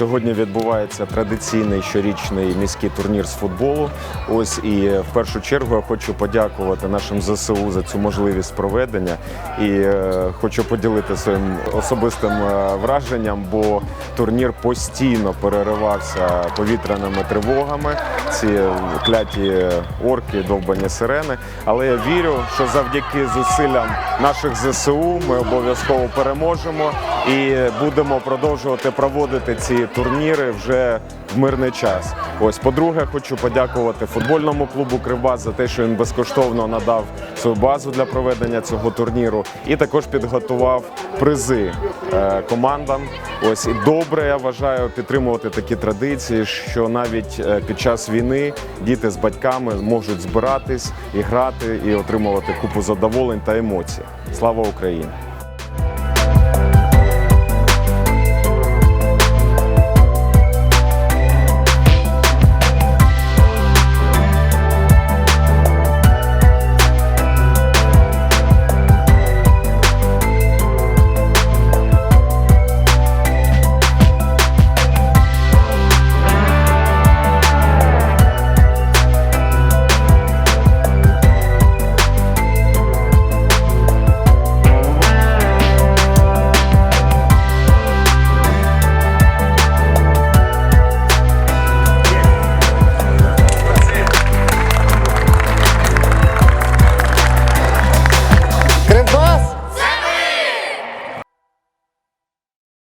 Сьогодні відбувається традиційний щорічний міський турнір з футболу. Ось і в першу чергу я хочу подякувати нашим ЗСУ за цю можливість проведення. І е, хочу поділити своїм особистим е, враженням, бо турнір постійно переривався повітряними тривогами. Ці кляті орки, довбані сирени. Але я вірю, що завдяки зусиллям наших ЗСУ ми обов'язково переможемо і будемо продовжувати проводити ці турніри вже в мирний час. Ось, по-друге, хочу подякувати футбольному клубу Кривбас за те, що він безкоштовно надав свою базу для проведення цього турніру, і також підготував призи е, командам. Ось і добре, я вважаю підтримувати такі традиції, що навіть е, під час війни діти з батьками можуть збиратись і грати, і отримувати купу задоволень та емоцій. Слава Україні!